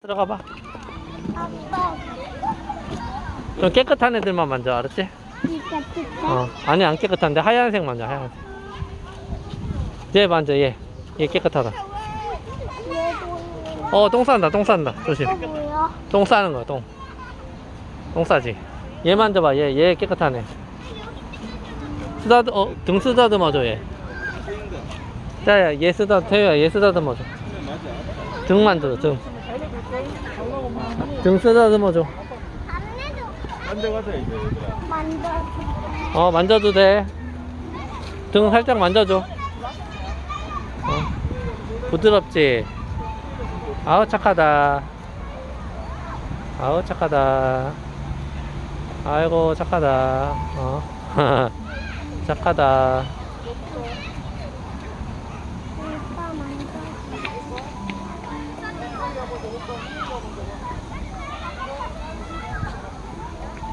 들어가 봐. 아빠 좀 깨끗한 애들만 만져, 알았지? 이거 진짜 어. 아니, 안 깨끗한데 하얀색 만져, 하얀색. 얘 만져, 얘. 얘 깨끗하다. 얘도 어, 똥 싼다, 똥 싼다. 조심. 이거 뭐야? 똥 싸는 거야, 똥. 똥 싸지. 얘 만져봐, 얘, 얘 깨끗하네. 쓰다듬, 어, 등 쓰다듬어줘, 얘. 자, 야, 얘 쓰다, 태우야, 얘 쓰다듬어줘. 등 만져줘, 등. 등 쓰다듬어줘. 만져 어, 만져도 돼. 등 살짝 만져줘. 어. 부드럽지? 아우, 착하다. 아우, 착하다. 아이고, 착하다. 어. 착하다. 오빠 만져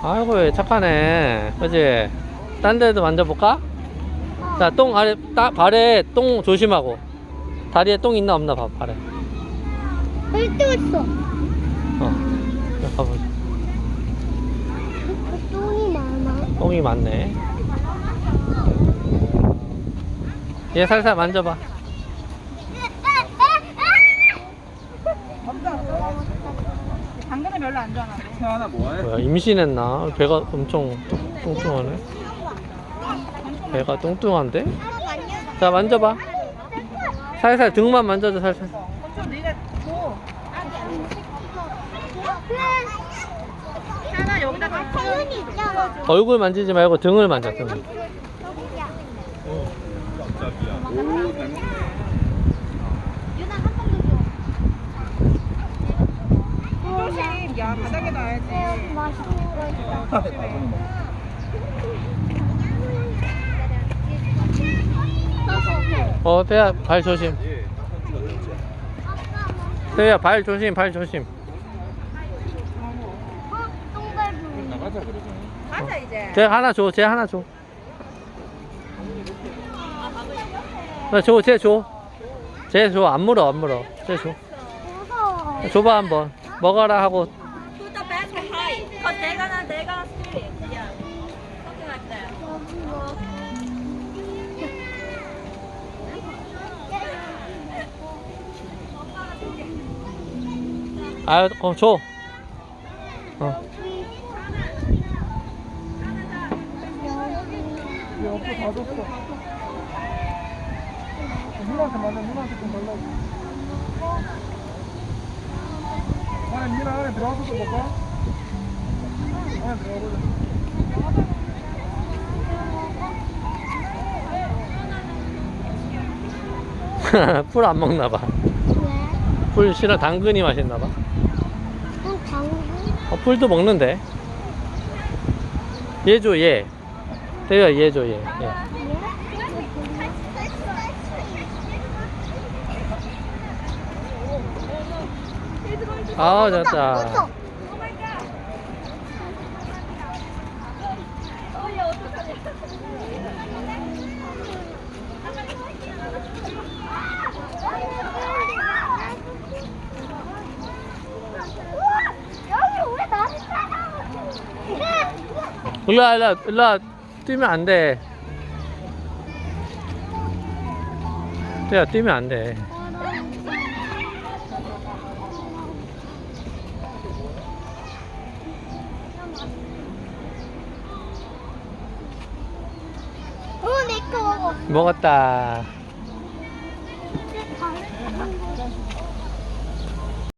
아이고, 왜 착하네. 그지? 딴 데도 만져볼까? 자, 똥 아래, 따, 발에 똥 조심하고. 다리에 똥 있나 없나 봐, 발에. 여기 또 있어 어. 자, 가보자. 그 똥이 많아 똥이 많네. 얘 살살 만져봐. 당근은 별로 안 좋아하나 하나 뭐해? 뭐야, 임신했나? 배가 엄청 뚱- 뚱뚱하네. 배가 뚱뚱한데? 자, 만져봐. 살살 등만 만져줘, 살살. 네가 하나 있잖아 얼굴 만지지 말고 등을 만져, 등. 여기야 깜짝이야. 오, 잘먹네. 유나 한 번도 줘 조심 야 바닥에 놔야지 어, 맛있는 거 어, 태야, 발 조심. 태야, 발 조심, 발 조심. 어? 나가자 그러자. 가자 이제 쟤 하나 줘, 쟤 하나 줘. 나 줘, 쟤 줘. 쟤 줘, 안 물어, 안 물어. 쟤 줘. 무서워 줘봐, 한번. 먹어라 하고. Put the bag behind. Cause they're gonna, they're gonna steal it. Yeah. Something like that. 여기 뭐 아, 어, 줘. 어. 옆에 다 줬어. 누나한테 맞아, 누나한테 좀 달라고. 안에 미나 안에 들어가서 좀 볼까? 안에 들어가보자. 풀안 먹나 봐. 왜? 풀 싫어, 당근이 맛있나 봐. 응 당근? 어, 풀도 먹는데. 얘 줘, 얘. 태야, 얘 줘, 얘. 얘. 아, 좋다. 와, 일로 와. 뛰면 안 돼. 태야, 뛰면 안 돼. 먹어. 먹었다.